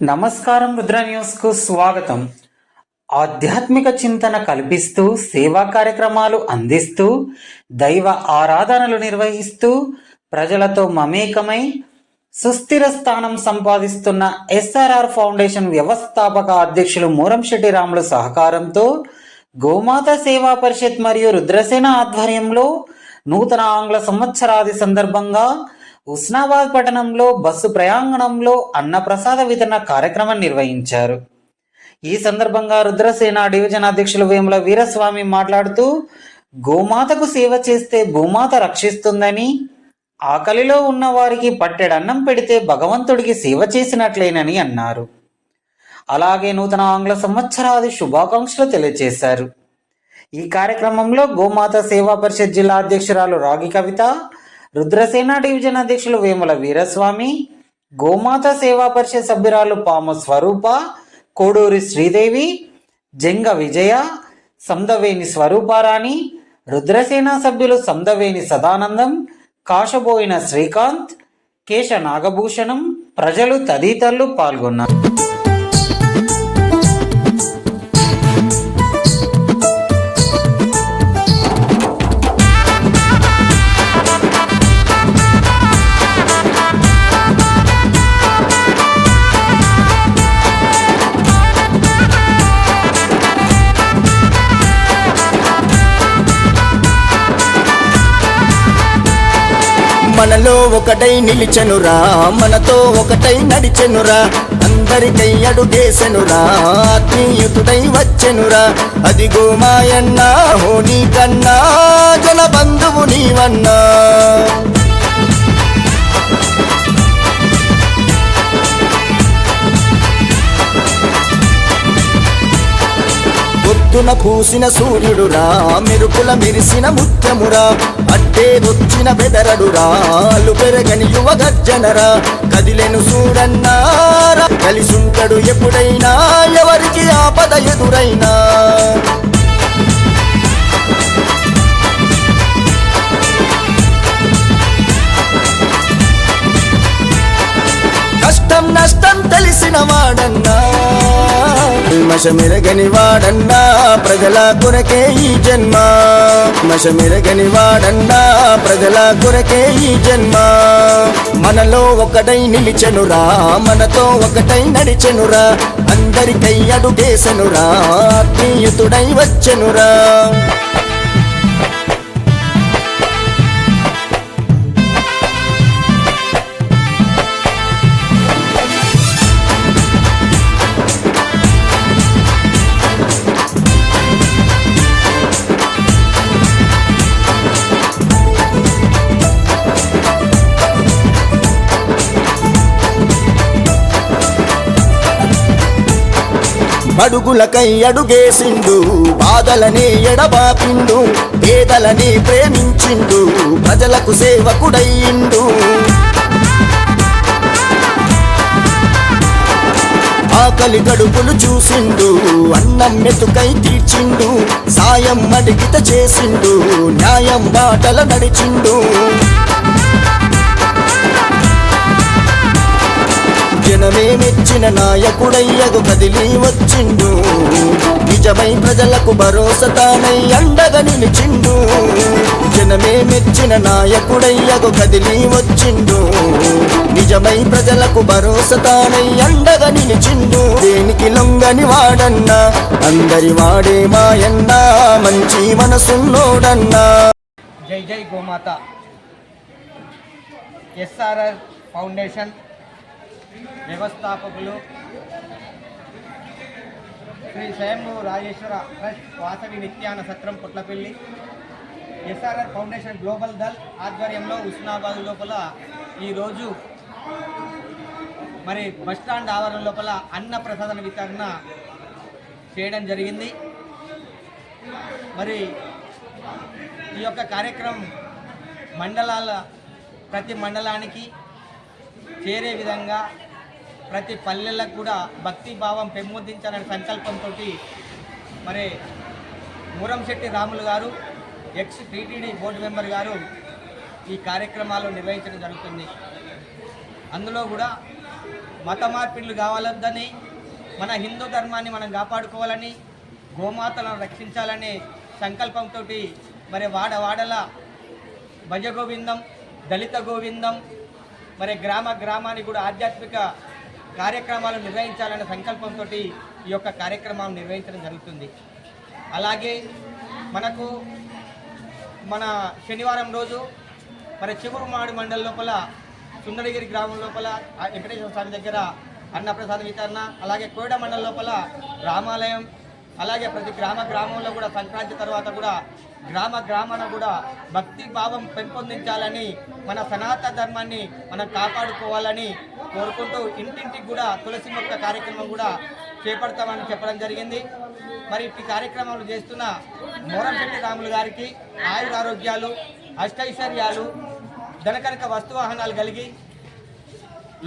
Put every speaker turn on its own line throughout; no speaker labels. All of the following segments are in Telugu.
నమస్కారం రుద్ర న్యూస్కు స్వాగతం. ఆధ్యాత్మిక చింతన కల్పిస్తూ సేవా కార్యక్రమాలు అందిస్తూ దైవ ఆరాధనలు నిర్వహిస్తూ ప్రజలతో మమేకమై సుస్థిర స్థానం సంపాదిస్తున్న ఎస్ఆర్ఆర్ ఫౌండేషన్ వ్యవస్థాపక అధ్యక్షులు మూరంశెట్టి రాములు సహకారంతో గోమాత సేవా పరిషత్ మరియు రుద్రసేన ఆధ్వర్యంలో నూతన ఆంగ్ల సంవత్సరాది సందర్భంగా హుస్నాబాద్ పట్టణంలో బస్సు ప్రయాంగణంలో అన్నప్రసాద వితరణ కార్యక్రమం నిర్వహించారు. ఈ సందర్భంగా రుద్రసేన డివిజన్ అధ్యక్షులు వేముల వీరస్వామి మాట్లాడుతూ గోమాతకు సేవ చేస్తే భూమాత రక్షిస్తుందని ఆకలిలో ఉన్న వారికి పట్టెడన్నం పెడితే భగవంతుడికి సేవ చేసినట్లేనని అన్నారు. అలాగే నూతన ఆంగ్ల సంవత్సరాది శుభాకాంక్షలు తెలియజేశారు ఈ కార్యక్రమంలో గోమాత సేవా పరిషత్ జిల్లా అధ్యక్షురాలు రాగి కవిత రుద్రసేన డివిజన్ అధ్యక్షులు వేముల వీరస్వామి గోమాత సేవా పరిషత్ సభ్యురాలు పాము స్వరూప కోడూరి శ్రీదేవి జంగ విజయ సందవేణి స్వరూపారాణి రుద్రసేన సభ్యులు సందవేణి సదానందం కాశబోయిన శ్రీకాంత్ కేశ నాగభూషణం ప్రజలు తదితరులు పాల్గొన్నారు.
మనలో ఒకటై నిలిచెనురా మనతో ఒకటై నడిచెనురా. అందరికై అడుగేసెనురా ఆత్మీయుతుడై వచ్చెనురా. అదిగో మాయన్న హోనీ కన్నా జన బంధువు నీవన్నా. పొద్దున పూసిన సూర్యుడురా మెరుపుల మెరిసిన ముత్యమురా అట్టే వచ్చిన బెదరడురా అల్లు పెరగని యువ గర్జనరా కదిలెను చూడన్నారా కలిసుంటడు ఎప్పుడైనా ఎవరికి ఆపద ఎదురైనా. కష్టం నష్టం తెలిసిన వాడన్నా మషమిరగని వాడన్నా ప్రజల కొరకే ఈ జన్మ. మషమిరగని వాడన్నా ప్రజల కొరకే ఈ జన్మ. మనలో ఒకటై నిలిచెనురా మనతో ఒకటై నడిచెనురా. అందరికై అడుగేసెనురా ఆత్మీయుతుడై వచ్చెనురా. అడుగులకై అడుగేసిండు బాధలని ఎడబాపిండు పేదలని ప్రేమించిండు ప్రజలకు సేవకుడయ్యిండు. ఆకలి గడుపులు చూసిండు అన్నం మెతుకై తీర్చిండు సాయం అడిగిత చేసిండు న్యాయం బాటల నడిచిండు. జనమే మెచ్చిన నాయకుడయ్యగు కదిలి వచ్చిండు. నిజమై ప్రజలకు భరోసా తానై అండగా నిలిచిండు. జనమే మెచ్చిన నాయకుడయ్యగు కదిలి వచ్చిండు. నిజమై ప్రజలకు భరోసా తానై అండగా నిలిచిండు. దేనికి లొంగని వాడన్నా అందరి వాడే మాయన్నా మంచి మనసున్నోడన్నా.
జై జై గోమాత. ఎస్ఆర్ఆర్ ఫౌండేషన్ వ్యవస్థాపకులు శ్రీ స్వయంభూ రాజేశ్వర ట్రస్ట్ వాసవి నిత్యాన సత్రం పుట్లపల్లి ఎస్ఆర్ఆర్ ఫౌండేషన్ గ్లోబల్ దల్ ఆధ్వర్యంలో హుస్నాబాద్ లోపల ఈరోజు మరి బస్టాండ్ ఆవరణ లోపల అన్న ప్రసాదన వితరణ చేయడం జరిగింది. మరి ఈ యొక్క కార్యక్రమం మండలాల ప్రతి మండలానికి చేరే విధంగా ప్రతి పల్లెలకు కూడా భక్తి భావం పెంపొందించాలనే సంకల్పంతో మరి మూరంశెట్టి రాములు గారు ఎక్స్ టీటీడీ బోర్డు మెంబర్ గారు ఈ కార్యక్రమాలు నిర్వహించడం జరుగుతుంది. అందులో కూడా మత మార్పిడులు కావాలొద్దని మన హిందూ ధర్మాన్ని మనం కాపాడుకోవాలని గోమాతలను రక్షించాలనే సంకల్పంతో మరి వాడ వాడల భజ గోవిందం దళిత గోవిందం మరి గ్రామ గ్రామానికి కూడా ఆధ్యాత్మిక కార్యక్రమాలు నిర్వహించాలనే సంకల్పంతో ఈ యొక్క కార్యక్రమం నిర్వహించడం జరుగుతుంది. అలాగే మనకు మన శనివారం రోజు మరి చిగురుమాడి మండలం లోపల సుందరగిరి గ్రామం లోపల ఆ వెంకటేశ్వర స్వామి దగ్గర అన్నప్రసాద వితరణ అలాగే కోయడ మండలం లోపల రామాలయం అలాగే ప్రతి గ్రామ గ్రామంలో కూడా సంక్రాంతి తర్వాత కూడా గ్రామ గ్రామాన కూడా భక్తి భావం పెంపొందించాలని మన సనాతన ధర్మాన్ని మనం కాపాడుకోవాలని కోరుకుంటూ ఇంటింటికి కూడా తులసి మొక్క కార్యక్రమం కూడా చేపడతామని చెప్పడం జరిగింది. మరి ఈ కార్యక్రమాలు చేస్తున్న మోరంశెట్టి రాములు గారికి ఆయుర ఆరోగ్యాలు అష్టైశ్వర్యాలు ధనకనక వస్తువాహనాలు కలిగి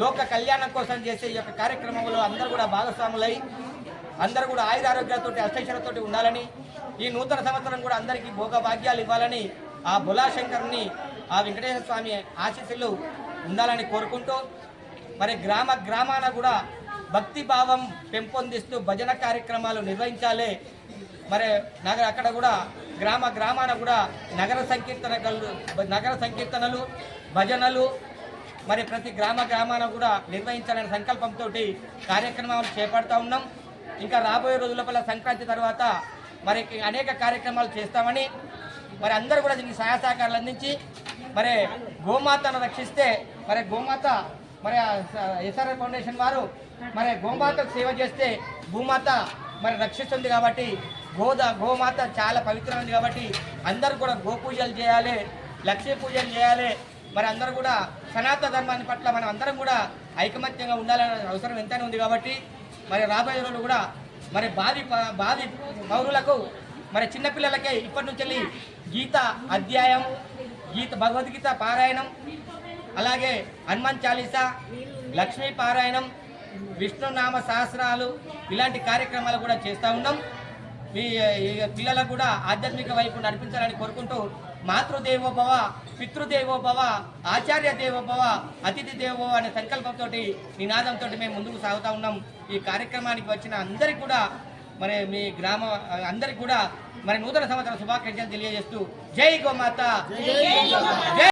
లోక కళ్యాణం కోసం చేసే ఈ యొక్క కార్యక్రమంలో అందరూ కూడా భాగస్వాములై అందరూ కూడా ఆయుర ఆరోగ్యాలతో ఉండాలని ఈ నూతన సంవత్సరం కూడా అందరికీ భోగభాగ్యాలు ఇవ్వాలని ఆ బులాశంకర్ని ఆ వెంకటేశ్వర స్వామి ఆశీస్సులు ఉండాలని కోరుకుంటూ మరి గ్రామ గ్రామాన కూడా భక్తి భావం పెంపొందిస్తూ భజన కార్యక్రమాలు నిర్వహించాలి. మరి నగర అక్కడ కూడా గ్రామ గ్రామాన కూడా నగర సంకీర్తన నగర సంకీర్తనలు భజనలు మరి ప్రతి గ్రామ గ్రామాన కూడా నిర్వహించాలనే సంకల్పంతో కార్యక్రమాలు చేపడతా ఉన్నాం. ఇంకా రాబోయే రోజుల సంక్రాంతి తర్వాత మరి అనేక కార్యక్రమాలు చేస్తామని మరి అందరూ కూడా దీనికి సహాయ సహకారాలు అందించి మరి గోమాతను రక్షిస్తే మరి గోమాత మరి ఎస్ఆర్ఆర్ ఫౌండేషన్ వారు మరి గోమాతకు సేవ చేస్తే భూమాత మరి రక్షిస్తుంది కాబట్టి గోద గోమాత చాలా పవిత్రమైనది కాబట్టి అందరూ కూడా గోపూజలు చేయాలి లక్ష్మీ పూజలు చేయాలి. మరి అందరూ కూడా సనాతన ధర్మాన్ని పట్ల మనం అందరం కూడా ఐకమత్యంగా ఉండాలనే అవసరం ఎంతైనా ఉంది కాబట్టి మరి రాబోయే రోజులు కూడా మరి బాధి బాధి పౌరులకు మరి చిన్నపిల్లలకే ఇప్పటి నుంచి గీత అధ్యాయం గీత భగవద్గీత పారాయణం అలాగే హనుమాన్ చాలీసా లక్ష్మీ పారాయణం విష్ణునామ సహస్రాలు ఇలాంటి కార్యక్రమాలు కూడా చేస్తూ ఉన్నాం. ఈ పిల్లలకు కూడా ఆధ్యాత్మిక వైపు నడిపించాలని కోరుకుంటూ మాతృదేవోభవ పితృదేవోభవ ఆచార్య దేవోభవ అతిథి దేవోభవ అనే సంకల్పంతో నినాదంతో మేము ముందుకు సాగుతూ ఉన్నాం. ఈ కార్యక్రమానికి వచ్చిన అందరికీ కూడా మరి మీ గ్రామ అందరికి కూడా మరి నూతన సంవత్సర శుభాకాంక్షలు తెలియజేస్తూ జై గోమాత. జై